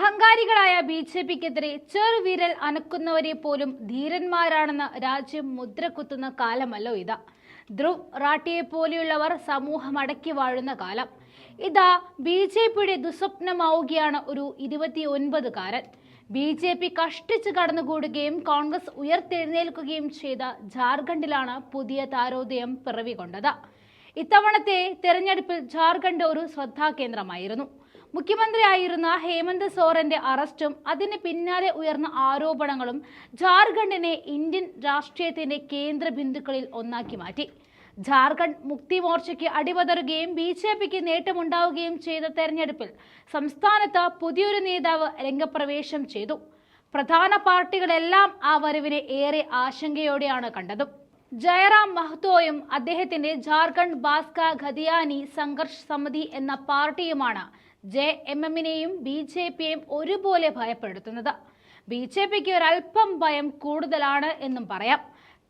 അഹങ്കാരികളായ B J പിക്കെതിരെ ചെറുവിരൽ അനക്കുന്നവരെ പോലും ധീരന്മാരാണെന്ന് രാജ്യം മുദ്രകുത്തുന്ന കാലമല്ലോ ഇതാ. ധ്രുവ് റാട്ടിയെ പോലെയുള്ളവർ സമൂഹം അടക്കി വാഴുന്ന കാലം. ഇതാ ബി ജെ പിയുടെ ദുസ്വപ്നമാവുകയാണ് ഒരു ഇരുപത്തി ഒൻപതുകാരൻ ബി ജെ പി കഷ്ടിച്ച് കടന്നുകൂടുകയും കോൺഗ്രസ് ഉയർത്തെഴുന്നേൽക്കുകയും ചെയ്ത ജാർഖണ്ഡിലാണ് പുതിയ താരോദയം പിറവികൊണ്ടത്. ഇത്തവണത്തെ തെരഞ്ഞെടുപ്പിൽ ജാർഖണ്ഡ് ഒരു ശ്രദ്ധാകേന്ദ്രമായിരുന്നു. മുഖ്യമന്ത്രിയായിരുന്ന ഹേമന്ത് സോറന്റെ അറസ്റ്റും അതിന് പിന്നാലെ ഉയർന്ന ആരോപണങ്ങളും ജാർഖണ്ഡിനെ ഇന്ത്യൻ രാഷ്ട്രീയത്തിന്റെ കേന്ദ്ര ബിന്ദുക്കളിൽ ഒന്നാക്കി മാറ്റി. ജാർഖണ്ഡ് മുക്തി മോർച്ചയ്ക്ക് അടിപതറുകയും ബി ജെ പിക്ക് നേട്ടമുണ്ടാവുകയും ചെയ്ത തെരഞ്ഞെടുപ്പിൽ സംസ്ഥാനത്ത് പുതിയൊരു നേതാവ് രംഗപ്രവേശം ചെയ്തു. പ്രധാന പാർട്ടികളെല്ലാം ആ വരവിനെ ഏറെ ആശങ്കയോടെയാണ് കണ്ടത്. ജയറാം മഹ്തോയും അദ്ദേഹത്തിന്റെ ജാർഖണ്ഡ് ബാസ്ക ഖദിയാനി സംഘർഷ് സമിതി എന്ന പാർട്ടിയുമാണ് ജെ എം എമ്മിനെയും ബി ജെ പിയെയും ഒരുപോലെ ഭയപ്പെടുത്തുന്നത്. ബി ജെ പിക്ക് ഒരല്പം ഭയം കൂടുതലാണ് എന്നും പറയാം.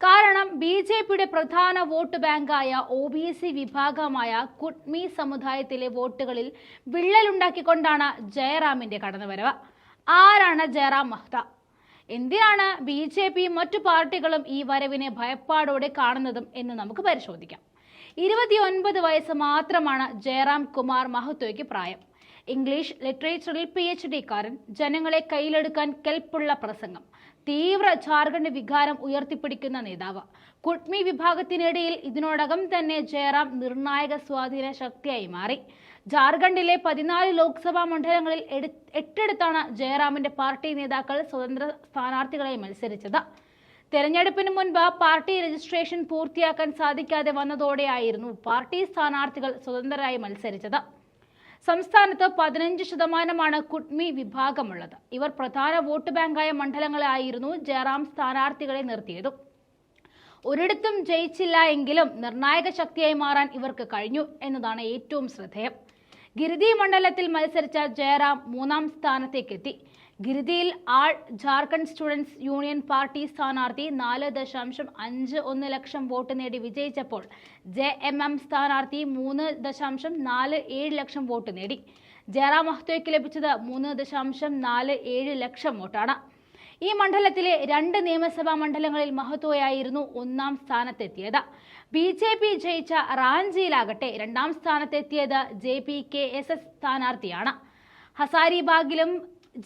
കാരണം ബി ജെ പിയുടെ പ്രധാന വോട്ട് ബാങ്കായ ഒ ബി സി വിഭാഗമായ കുഡ്മി സമുദായത്തിലെ വോട്ടുകളിൽ വിള്ളലുണ്ടാക്കിക്കൊണ്ടാണ് ജയറാമിന്റെ കടന്നുവരവ്. ആരാണ് ജയറാം മഹ്ത? എന്തിനാണ് ബി ജെ പിയും മറ്റു പാർട്ടികളും ഈ വരവിനെ ഭയപ്പാടോടെ കാണുന്നതും എന്ന് നമുക്ക് പരിശോധിക്കാം. ഇരുപത്തിയൊൻപത് വയസ്സ് മാത്രമാണ് ജയറാം കുമാർ മഹത്വയ്ക്ക് പ്രായം. ഇംഗ്ലീഷ് ലിറ്ററേച്ചറിൽ പി എച്ച് ഡിക്കാരൻ ജനങ്ങളെ കയ്യിലെടുക്കാൻ കെൽപ്പുള്ള പ്രസംഗം. തീവ്ര ജാർഖണ്ഡ് വികാരം ഉയർത്തിപ്പിടിക്കുന്ന നേതാവ്. കുട്മി വിഭാഗത്തിനിടയിൽ ഇതിനോടകം തന്നെ ജയറാം നിർണായക സ്വാധീന ശക്തിയായി മാറി. ജാർഖണ്ഡിലെ പതിനാല് ലോക്സഭാ മണ്ഡലങ്ങളിൽ എട്ടിടത്താണ് ജയറാമിന്റെ പാർട്ടി നേതാക്കൾ സ്വതന്ത്ര സ്ഥാനാർത്ഥികളെ മത്സരിച്ചത്. തെരഞ്ഞെടുപ്പിന് മുൻപ് പാർട്ടി രജിസ്ട്രേഷൻ പൂർത്തിയാക്കാൻ സാധിക്കാതെ വന്നതോടെയായിരുന്നു പാർട്ടി സ്ഥാനാർത്ഥികൾ സ്വതന്ത്രരായി മത്സരിച്ചത്. സംസ്ഥാനത്ത് പതിനഞ്ച് ശതമാനമാണ് കുഡ്മി വിഭാഗമുള്ളത്. ഇവർ പ്രധാന വോട്ട് ബാങ്കായ മണ്ഡലങ്ങളായിരുന്നു ജയറാം സ്ഥാനാർത്ഥികളെ നിർത്തിയതും. ഒരിടത്തും ജയിച്ചില്ല എങ്കിലും നിർണായക ശക്തിയായി മാറാൻ ഇവർക്ക് കഴിഞ്ഞു എന്നതാണ് ഏറ്റവും ശ്രദ്ധേയം. ഗിരിതി മണ്ഡലത്തിൽ മത്സരിച്ച ജയറാം മൂന്നാം സ്ഥാനത്തേക്കെത്തി. ഗിരിദിയിൽ all Jharkhand students union party സ്ഥാനാർത്ഥി നാല് ദശാംശം അഞ്ച് ഒന്ന് ലക്ഷം വോട്ട് നേടി വിജയിച്ചപ്പോൾ ജെ എം എം സ്ഥാനാർത്ഥി മൂന്ന് ദശാംശം നാല് ഏഴ് ലക്ഷം വോട്ട് നേടി. ജയറാം മഹ്തോയ്ക്ക് ലഭിച്ചത് മൂന്ന് ദശാംശം നാല് ഏഴ് ലക്ഷം വോട്ടാണ്. ഈ മണ്ഡലത്തിലെ രണ്ട് നിയമസഭാ മണ്ഡലങ്ങളിൽ മഹത്വയായിരുന്നു ഒന്നാം സ്ഥാനത്തെത്തിയത്. ബി ജെ പി ജയിച്ച റാഞ്ചിയിലാകട്ടെ രണ്ടാം സ്ഥാനത്തെത്തിയത് J P K S S സ്ഥാനാർത്ഥിയാണ്. ഹസാരിബാഗിലും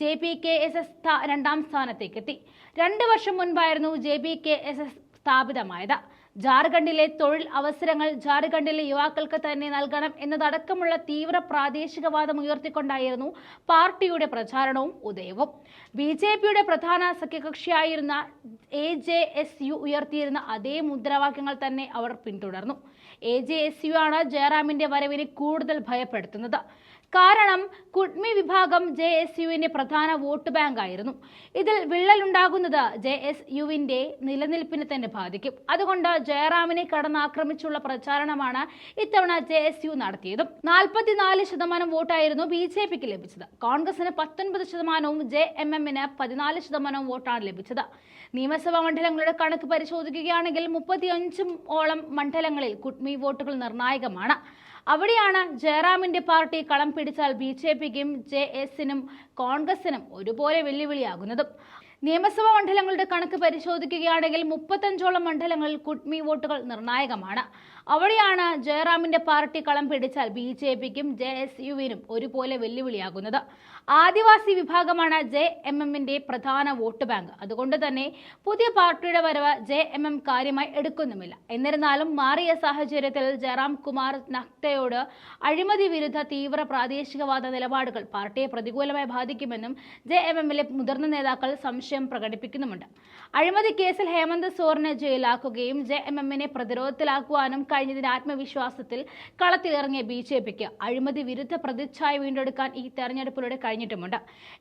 J P K S S രണ്ടാം സ്ഥാനത്തേക്കെത്തി. രണ്ട് വർഷം മുൻപായിരുന്നു J P K S S സ്ഥാപിതമായത്. ജാർഖണ്ഡിലെ തൊഴിൽ അവസരങ്ങൾ ജാർഖണ്ഡിലെ യുവാക്കൾക്ക് തന്നെ നൽകണം എന്നതടക്കമുള്ള തീവ്ര പ്രാദേശികവാദം ഉയർത്തിക്കൊണ്ടായിരുന്നു പാർട്ടിയുടെ പ്രചാരണവും ഉദയവും. ബി ജെ പിയുടെ പ്രധാന സഖ്യകക്ഷിയായിരുന്ന എ ജെ എസ് യു ഉയർത്തിയിരുന്ന അതേ മുദ്രാവാക്യങ്ങൾ തന്നെ അവർ പിന്തുടർന്നു. എ ജെ എസ് യു ആണ് ജയറാമിന്റെ വരവിനെ കൂടുതൽ ഭയപ്പെടുത്തുന്നത്. കാരണം കുഡ്മി വിഭാഗം ജെ എസ് യുവിന്റെ പ്രധാന വോട്ട് ബാങ്ക് ആയിരുന്നു ഇതിൽ വിള്ളലുണ്ടാകുന്നത് ജെ എസ് യുവിന്റെ നിലനിൽപ്പിനെ തന്നെ ബാധിക്കും. അതുകൊണ്ട് ജയറാമിനെ കടന്നാക്രമിച്ചുള്ള പ്രചാരണമാണ് ഇത്തവണ ജെ എസ് യു നടത്തിയതും. നാൽപ്പത്തിനാല് ശതമാനം വോട്ടായിരുന്നു ബി ജെ പിക്ക് ലഭിച്ചത്. കോൺഗ്രസിന് പത്തൊൻപത് ശതമാനവും ജെ എം എമ്മിന് പതിനാല് ശതമാനവും വോട്ടാണ് ലഭിച്ചത്. നിയമസഭാ മണ്ഡലങ്ങളുടെ കണക്ക് പരിശോധിക്കുകയാണെങ്കിൽ മുപ്പത്തിയഞ്ചും ഓളം മണ്ഡലങ്ങളിൽ കുഡ്മി വോട്ടുകൾ നിർണായകമാണ്. അവിടെയാണ് ജയറാമിന്റെ പാർട്ടി കളം പിടിച്ചാൽ ബി ജെ പിക്കും ജെ എസിനും കോൺഗ്രസിനും ഒരുപോലെ വെല്ലുവിളിയാകുന്നതും. നിയമസഭാ മണ്ഡലങ്ങളുടെ കണക്ക് പരിശോധിക്കുകയാണെങ്കിൽ മുപ്പത്തഞ്ചോളം മണ്ഡലങ്ങളിൽ കുട്മി വോട്ടുകൾ നിർണായകമാണ്. അവിടെയാണ് ജയറാമിന്റെ പാർട്ടി കളം പിടിച്ചാൽ ബി ജെ പിക്കും ജെ എസ് യുവിനും ഒരുപോലെ വെല്ലുവിളിയാകുന്നത്. ആദിവാസി വിഭാഗമാണ് ജെ എം എമ്മിന്റെ പ്രധാന വോട്ട് ബാങ്ക്. അതുകൊണ്ട് തന്നെ പുതിയ പാർട്ടിയുടെ വരവ് ജെ എം എം കാര്യമായി എടുക്കുന്നുമില്ല. എന്നിരുന്നാലും മാറിയ സാഹചര്യത്തിൽ ജയറാം കുമാർ നഖ്തയോട് അഴിമതി വിരുദ്ധ തീവ്ര പ്രാദേശികവാദ നിലപാടുകൾ പാർട്ടിയെ പ്രതികൂലമായി ബാധിക്കുമെന്നും ജെ എം എമ്മിലെ മുതിർന്ന നേതാക്കൾ സംശയം പ്രകടിപ്പിക്കുന്നുമുണ്ട്. അഴിമതി കേസിൽ ഹേമന്ത് സോറിനെ ജയിലാക്കുകയും ജെ എം എമ്മിനെ പ്രതിരോധത്തിലാക്കുവാനും കഴിഞ്ഞതിന്റെ ആത്മവിശ്വാസത്തിൽ കളത്തിലിറങ്ങിയ ബി ജെ പിക്ക് അഴിമതി വിരുദ്ധ പ്രതിച്ഛായ വീണ്ടെടുക്കാൻ ഈ തെരഞ്ഞെടുപ്പിലൂടെ കഴിഞ്ഞിട്ടുമുണ്ട്.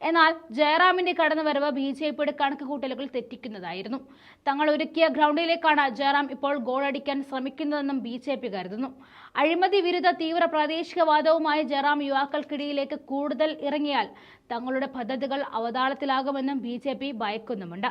എന്നാൽ ജയറാമിന്റെ കടന്നുവരവ് ബി ജെ പിയുടെ കണക്കുകൂട്ടലുകൾ തെറ്റിക്കുന്നതായിരുന്നു. തങ്ങൾ ഒരുക്കിയ ഗ്രൗണ്ടിലേക്കാണ് ജയറാം ഇപ്പോൾ ഗോളടിക്കാൻ ശ്രമിക്കുന്നതെന്നും ബി ജെ പി കരുതുന്നു. അഴിമതി വിരുദ്ധ തീവ്ര പ്രാദേശികവാദവുമായി ജറാം യുവാക്കൾക്കിടയിലേക്ക് കൂടുതൽ ഇറങ്ങിയാൽ തങ്ങളുടെ പദ്ധതികൾ അവതാളത്തിലാകുമെന്നും ബി ജെ പി ഭയക്കുന്നുമുണ്ട്.